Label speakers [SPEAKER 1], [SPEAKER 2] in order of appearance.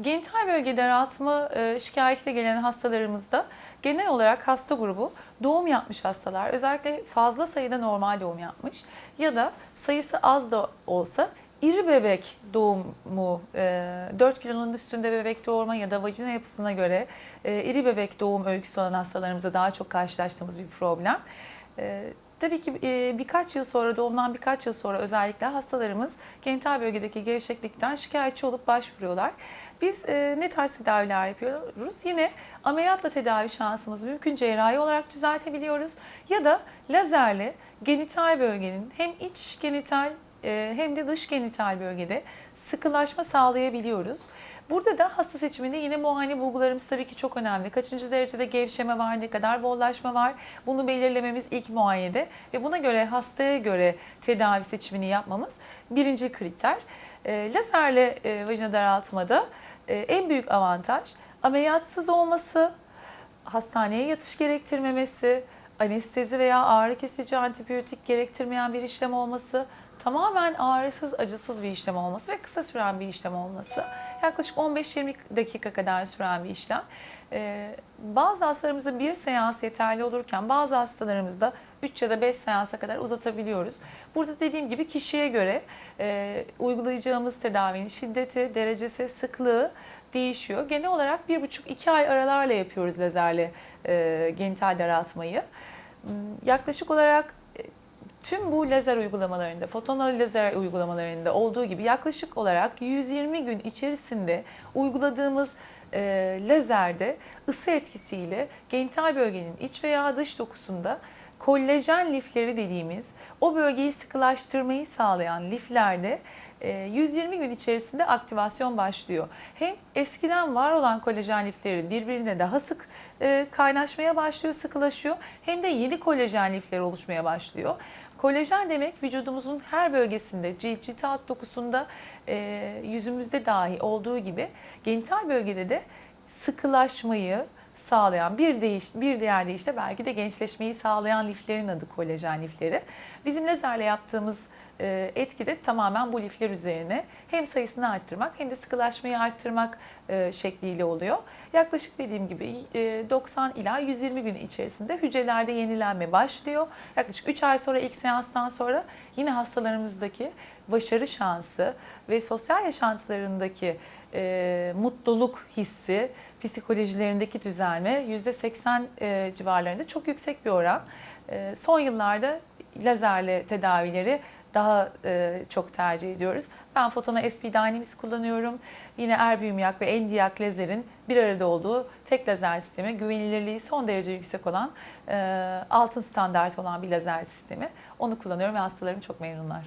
[SPEAKER 1] Genital bölge daraltma e, şikayetiyle gelen hastalarımızda genel olarak hasta grubu doğum yapmış hastalar, özellikle fazla sayıda normal doğum yapmış ya da sayısı az da olsa iri bebek doğumu, e, 4 kilonun üstünde bebek doğurma ya da vajina yapısına göre e, iri bebek doğum öyküsü olan hastalarımızda daha çok karşılaştığımız bir problem. Tabii ki birkaç yıl sonra doğumdan birkaç yıl sonra özellikle hastalarımız genital bölgedeki gevşeklikten şikayetçi olup başvuruyorlar. Biz ne tarz tedaviler yapıyoruz? Yine ameliyatla tedavi şansımız mümkün cerrahi olarak düzeltebiliyoruz ya da lazerle genital bölgenin hem iç genital hem de dış genital bölgede sıkılaşma sağlayabiliyoruz. Burada da hasta seçiminde yine muayene bulgularımız tabii ki çok önemli. Kaçıncı derecede gevşeme var, ne kadar bollaşma var bunu belirlememiz ilk muayenede ve buna göre hastaya göre tedavi seçimini yapmamız birinci kriter. E, lazerle e, vajina daraltmada e, en büyük avantaj ameliyatsız olması, hastaneye yatış gerektirmemesi, anestezi veya ağrı kesici antibiyotik gerektirmeyen bir işlem olması, tamamen ağrısız, acısız bir işlem olması ve kısa süren bir işlem olması. Yaklaşık 15-20 dakika kadar süren bir işlem. Ee, bazı hastalarımızda bir seans yeterli olurken bazı hastalarımızda 3 ya da 5 seansa kadar uzatabiliyoruz. Burada dediğim gibi kişiye göre e, uygulayacağımız tedavinin şiddeti, derecesi, sıklığı değişiyor. Genel olarak 1,5-2 ay aralarla yapıyoruz lazerle e, genital daraltmayı. Hmm, Yaklaşık olarak tüm bu lazer uygulamalarında, fotonal lazer uygulamalarında olduğu gibi yaklaşık olarak 120 gün içerisinde uyguladığımız e, lazerde ısı etkisiyle genital bölgenin iç veya dış dokusunda kollajen lifleri dediğimiz o bölgeyi sıkılaştırmayı sağlayan liflerde e, 120 gün içerisinde aktivasyon başlıyor. Hem eskiden var olan kolajen lifleri birbirine daha sık e, kaynaşmaya başlıyor, sıkılaşıyor. Hem de yeni kolajen lifleri oluşmaya başlıyor. Kolajen demek vücudumuzun her bölgesinde, cilt, cilt alt dokusunda, e, yüzümüzde dahi olduğu gibi genital bölgede de sıkılaşmayı sağlayan bir değiş bir diğer deyişle belki de gençleşmeyi sağlayan liflerin adı kolajen lifleri. Bizim lazerle yaptığımız etki de tamamen bu lifler üzerine hem sayısını arttırmak hem de sıkılaşmayı arttırmak e, şekliyle oluyor. Yaklaşık dediğim gibi e, 90 ila 120 gün içerisinde hücrelerde yenilenme başlıyor. Yaklaşık 3 ay sonra ilk seanstan sonra yine hastalarımızdaki başarı şansı ve sosyal yaşantılarındaki e, mutluluk hissi, psikolojilerindeki düzelme %80 e, civarlarında çok yüksek bir oran. E, son yıllarda lazerle tedavileri daha e, çok tercih ediyoruz. Ben Fotona SP Dynamics kullanıyorum. Yine Erbiumyak ve Endiyak lazerin bir arada olduğu tek lazer sistemi. Güvenilirliği son derece yüksek olan, e, altın standart olan bir lazer sistemi. Onu kullanıyorum ve hastalarım çok memnunlar.